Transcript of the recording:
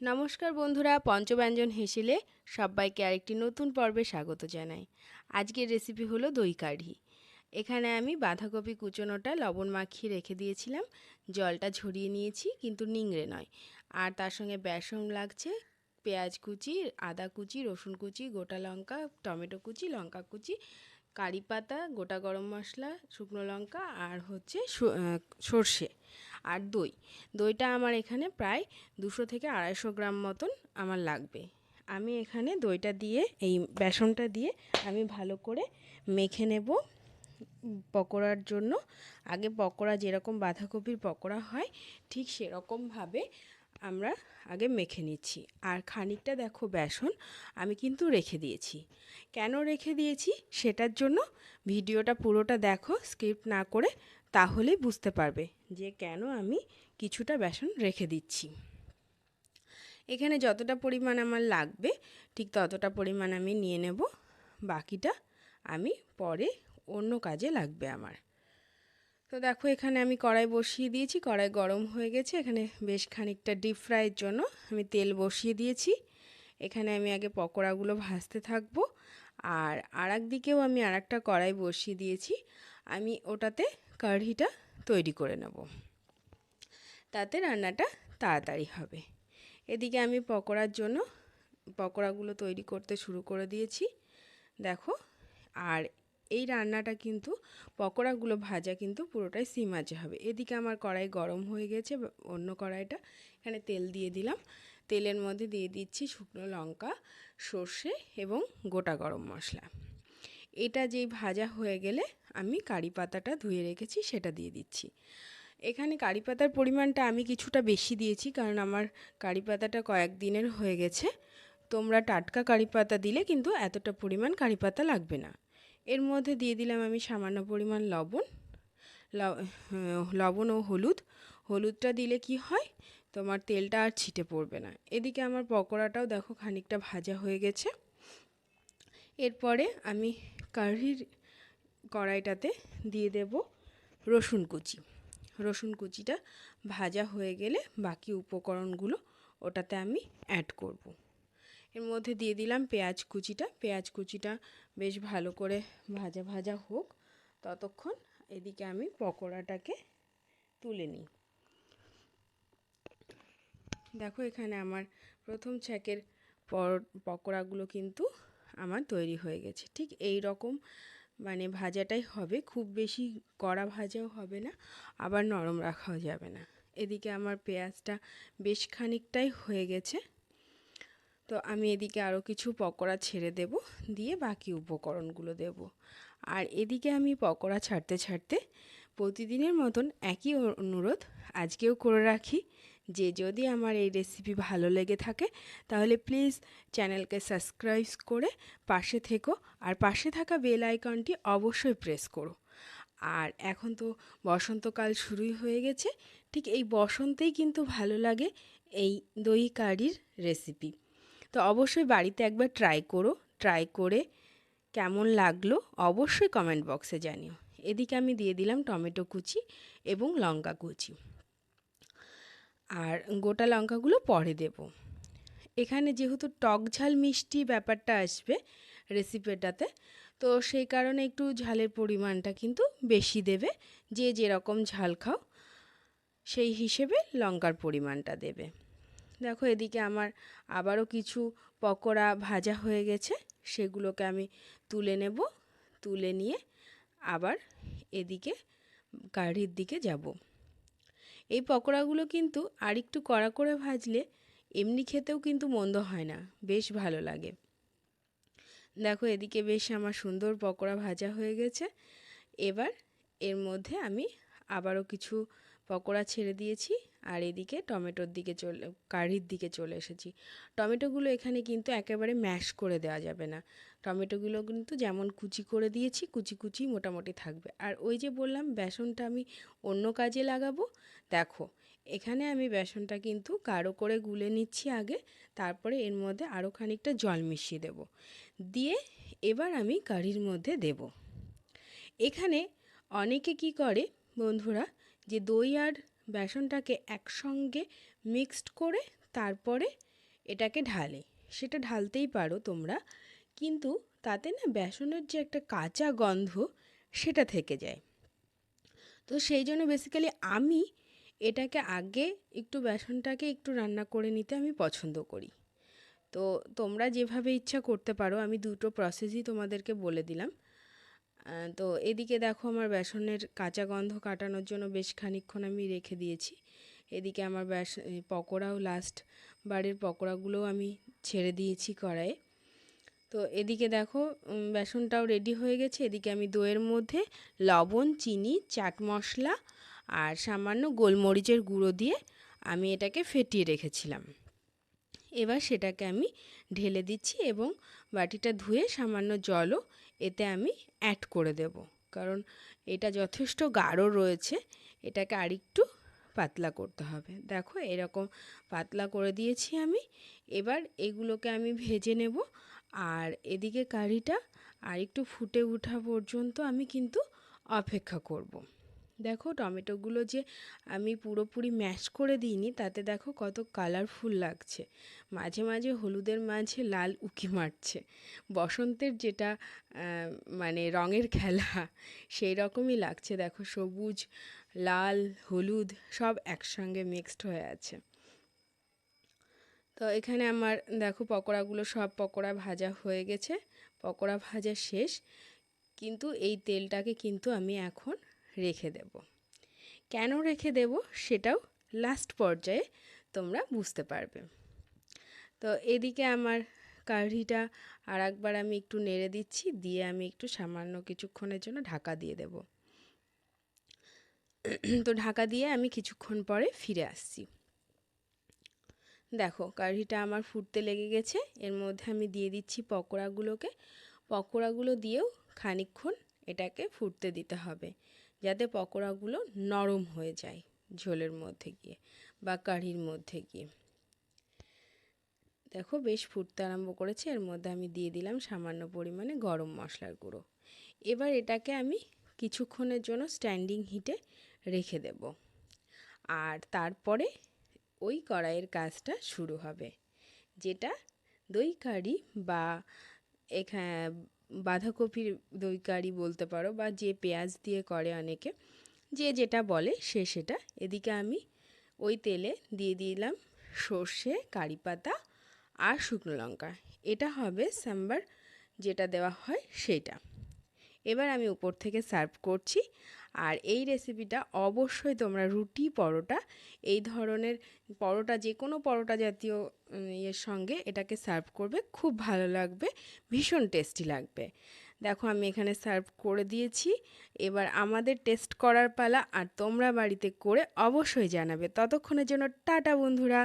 নমস্কার বন্ধুরা, পঞ্চব্যঞ্জন হেসেলে সবাইকে আরেকটি নতুন পর্বে স্বাগত জানাই। আজকের রেসিপি হলো দই কাঢ়ি এখানে আমি বাঁধাকপি কুচোনোটা লবণ মাখিয়ে রেখে দিয়েছিলাম। জলটা ঝরিয়ে নিয়েছি, কিন্তু নিংড়ে নয়। আর তার সঙ্গে বেসন লাগছে, পেঁয়াজ কুচি, আদা কুচি, রসুন কুচি, গোটা লঙ্কা, টমেটো কুচি, লঙ্কা কুচি কারি পাতা, গোটা গরম মশলা, শুকনো লঙ্কা আর হচ্ছে সর্ষে আর দই। দইটা আমার এখানে প্রায় দুশো থেকে আড়াইশো গ্রাম মতন আমার লাগবে। আমি এখানে দইটা দিয়ে, এই বেসনটা দিয়ে আমি ভালো করে মেখে নেব। পকোড়ার জন্য। আগে পকোড়া যেরকম বাঁধাকপির পকোড়া হয়, ঠিক সেরকমভাবে আমরা আগে মেখে নিচ্ছি। আর খানিকটা দেখো বেসন আমি কিন্তু রেখে দিয়েছি। কেন রেখে দিয়েছি সেটার জন্য ভিডিওটা পুরোটা দেখো, স্কিপ না করে তাহলেই বুঝতে পারবে যে কেন আমি কিছুটা বেসন রেখে দিচ্ছি। এখানে যতটা পরিমাণ আমার লাগবে, ঠিক ততটা পরিমাণ আমি নিয়ে নেব। বাকিটা আমি পরে অন্য কাজে লাগবে আমার। তো দেখো, এখানে আমি কড়াই বসিয়ে দিয়েছি। কড়াই গরম হয়ে গেছে। এখানে বেশ খানিকটা ডিপ ফ্রাইয়ের জন্য আমি তেল বসিয়ে দিয়েছি। এখানে আমি আগে পকোড়াগুলো ভাজতে থাকব। আর আর দিকেও আমি আর একটা কড়াই বসিয়ে দিয়েছি। আমি ওটাতে কাঢ়িটা তৈরি করে নেব। তাতে রান্নাটা তাড়াতাড়ি হবে। এদিকে আমি পকোড়ার জন্য পকোড়াগুলো তৈরি করতে শুরু করে দিয়েছি। দেখো, আর এই রান্নাটা কিন্তু পকোড়াগুলো ভাজা কিন্তু পুরোটাই সিম হবে। এদিকে আমার কড়াই গরম হয়ে গেছে অন্য কড়াইটা এখানে তেল দিয়ে দিলাম। তেলের মধ্যে দিয়ে দিচ্ছি শুকনো লঙ্কা, সর্ষে এবং গোটা গরম মশলা। এটা যেই ভাজা হয়ে গেলে আমি কারি পাতাটা ধুয়ে রেখেছি, সেটা দিয়ে দিচ্ছি। এখানে কারি পাতার পরিমাণটা আমি কিছুটা বেশি দিয়েছি, কারণ আমার কারি পাতাটা কয়েকদিনের হয়ে গেছে। তোমরা টাটকা কারি পাতা দিলে কিন্তু এতটা পরিমাণ কারি পাতা লাগবে না। এর মধ্যে দিয়ে দিলাম আমি সামান্য পরিমাণ লবণ। লবণ ও হলুদ। হলুদটা দিলে কি হয়? তোমার তেলটা আর ছিটে পড়বে না। এদিকে আমার পকোড়াটাও দেখো খানিকটা ভাজা হয়ে গেছে। এরপরে আমি কারির কড়াইটাতে দিয়ে দেব রসুন কুচি। রসুন কুচিটা ভাজা হয়ে গেলে বাকি উপকরণগুলো ওটাতে আমি অ্যাড করব। এর মধ্যে দিয়ে দিলাম পেঁয়াজ কুচিটা। পেঁয়াজ কুচিটা বেশ ভালো করে ভাজা ভাজা হোক। ততক্ষণ এদিকে আমি পকোড়াটাকে তুলে নিই। দেখো এখানে আমার প্রথম ছ্যাকের পর, পকোড়াগুলো কিন্তু আমার তৈরি হয়ে গেছে। ঠিক এই রকম মানে ভাজাটাই হবে। খুব বেশি কড়া ভাজাও হবে না, আবার নরম রাখাও যাবে না। এদিকে আমার পেঁয়াজটা বেশ খানিকটাই হয়ে গেছে। তো আমি এদিকে আরও কিছু পকোড়া ছেড়ে দেব, দিয়ে বাকি উপকরণগুলো দেব। আর এদিকে আমি পকোড়া ছাড়তে ছাড়তে প্রতিদিনের মতন একই অনুরোধ আজকেও করে রাখি। যে যদি আমার এই রেসিপি ভালো লেগে থাকে, তাহলে প্লিজ চ্যানেলকে সাবস্ক্রাইব করে পাশে থেকো আর পাশে থাকা বেল আইকনটি অবশ্যই প্রেস করো। আর এখন তো বসন্তকাল শুরুই হয়ে গেছে, ঠিক এই বসন্তেই কিন্তু ভালো লাগে এই দই কারির রেসিপি তো অবশ্যই বাড়িতে একবার ট্রাই করো। ট্রাই করে কেমন লাগল অবশ্যই কমেন্ট বক্সে জানিও। এদিকে আমি দিয়ে দিলাম টমেটো কুচি এবং লঙ্কা কুচি। আর গোটা লঙ্কাগুলো পরে দেব। এখানে যেহেতু টক ঝাল মিষ্টি ব্যাপারটা আসবে রেসিপিটাতে তো সেই কারণে একটু ঝালের পরিমাণটা কিন্তু বেশি দেবে। যে যেরকম ঝাল খাও, সেই হিসেবে লঙ্কার পরিমাণটা দেবে। দেখো এদিকে আমার আবারও কিছু পকোড়া ভাজা হয়ে গেছে, সেগুলোকে আমি তুলে নেব, তুলে নিয়ে আবার এদিকে কাঢ়ির দিকে যাব। এই পকোড়াগুলো কিন্তু আরেকটু কড়া করে ভাজলে এমনি খেতেও কিন্তু মন্দ হয় না, বেশ ভালো লাগে। দেখো এদিকে বেশ আমার সুন্দর পকোড়া ভাজা হয়ে গেছে, এবার এর মধ্যে আমি আবারও কিছু পকোড়া ছেড়ে দিয়েছি আর এদিকে টমেটোর দিকে চলে, কারির দিকে চলে এসেছি। টমেটোগুলো এখানে কিন্তু একেবারে ম্যাশ করে দেওয়া যাবে না। টমেটোগুলো কিন্তু যেমন কুচি করে দিয়েছি, কুচি কুচি মোটামুটি থাকবে। আর ওই যে বললাম, বেসনটা আমি অন্য কাজে লাগাবো। দেখো, এখানে আমি বেসনটা কিন্তু গাঢ় করে গুলে নিচ্ছি আগে, তারপরে এর মধ্যে আরও খানিকটা জল মিশিয়ে দেব। দিয়ে এবার আমি কারির মধ্যে দেব। এখানে অনেকে কি করে বন্ধুরা, যে দই আর বেসনটাকে একসঙ্গে মিক্সড করে তারপরে এটাকে ঢালে। সেটা ঢালতেই পারো তোমরা, কিন্তু তাতে না বেসনের যে একটা কাঁচা গন্ধ সেটা থেকে যায়। তো সেই জন্য বেসিক্যালি আমি এটাকে আগে একটু বেসনটাকে একটু রান্না করে নিতে আমি পছন্দ করি। তো তোমরা যেভাবে ইচ্ছা করতে পারো, আমি দুটো প্রসেসই তোমাদেরকে বলে দিলাম। তো এদিকে দেখো আমার বেসনের কাঁচা গন্ধ কাটানোর জন্য বেশ খানিক্ষণ আমি রেখে দিয়েছি। এদিকে আমার বেস পকোড়াও লাস্ট বাড়ির পকোড়াগুলোও আমি ছেড়ে দিয়েছি কড়াইয়ে। তো এদিকে দেখো বেসনটাও রেডি হয়ে গেছে। এদিকে আমি দইয়ের মধ্যে লবণ, চিনি, চাট মশলা আর সামান্য গোলমরিচের গুঁড়ো দিয়ে আমি এটাকে ফেটিয়ে রেখেছিলাম। এবার সেটাকে আমি ঢেলে দিচ্ছি এবং বাটিটা ধুয়ে সামান্য জলও এতে আমি অ্যাড করে দেব। কারণ এটা যথেষ্ট গাঢ় রয়েছে, এটাকে আরেকটু পাতলা করতে হবে। দেখো এরকম পাতলা করে দিয়েছি আমি, এবার এগুলোকে আমি ভেজে নেব। আর এদিকে কারিটা আর একটু ফুটে ওঠা পর্যন্ত আমি কিন্তু অপেক্ষা করব। দেখো টমেটোগুলো যে আমি পুরোপুরি ম্যাশ করে দিইনি, তাতে দেখো কত কালারফুল লাগছে। মাঝে মাঝে হলুদের মাঝে লাল উকি মারছে। বসন্তের যেটা মানে রঙের খেলা, সেই রকমই লাগছে। দেখো সবুজ, লাল, হলুদ সব একসঙ্গে মিক্সড হয়ে আছে। তো এখানে আমার দেখো পকোড়াগুলো সব পকোড়া ভাজা হয়ে গেছে, পকোড়া ভাজা শেষ। কিন্তু এই তেলটাকে কিন্তু আমি এখন রেখে দেব। কেন রেখে দেব সেটাও লাস্ট পর্যায়ে তোমরা বুঝতে পারবে। তো এদিকে আমার কাঢ়িটা আর একবার আমি একটু নেড়ে দিচ্ছি, দিয়ে আমি একটু সামান্য কিছুক্ষণের জন্য ঢাকা দিয়ে দেব। তো ঢাকা দিয়ে আমি কিছুক্ষণ পরে ফিরে আসছি। দেখো কাঢ়িটা আমার ফুটতে লেগে গেছে, এর মধ্যে আমি দিয়ে দিচ্ছি পকোড়াগুলোকে। পকোড়াগুলো দিয়েও খানিক্ষণ এটাকে ফুটতে দিতে হবে। যাতে পকোড়াগুলো নরম হয়ে যায় ঝোলের মধ্যে গিয়ে বা কাঢ়ির মধ্যে গিয়ে। দেখো বেশ ফুটতে আরম্ভ করেছে, এর মধ্যে আমি দিয়ে দিলাম সামান্য পরিমাণে গরম মশলার গুঁড়ো। এবার এটাকে আমি কিছুক্ষণের জন্য স্ট্যান্ডিং হিটে রেখে দেব। আর তারপরে ওই কড়াইয়ের কাজটা শুরু হবে, যেটা দই কারি বা এখানে বাঁধাকপির দই কারি বলতে পারো বা যে পেঁয়াজ দিয়ে করে অনেকে, যে যেটা বলে সে সেটা। এদিকে আমি ওই তেলে দিয়ে দিলাম সর্ষে কারি পাতা আর শুকনো লঙ্কা। এটা হবে সাম্বার, যেটা দেওয়া হয় সেটা। এবার আমি উপর থেকে সার্ভ করছি। আর এই রেসিপিটা অবশ্যই তোমরা রুটি পরোটা, এই ধরনের পরোটা যে কোনো পরোটা জাতীয় ইয়ের সঙ্গে এটাকে সার্ভ করবে, খুব ভালো লাগবে, ভীষণ টেস্টি লাগবে। দেখো আমি এখানে সার্ভ করে দিয়েছি, এবার আমাদের টেস্ট করার পালা আর তোমরা বাড়িতে করে অবশ্যই জানাবে। ততক্ষণের জন্য টাটা বন্ধুরা!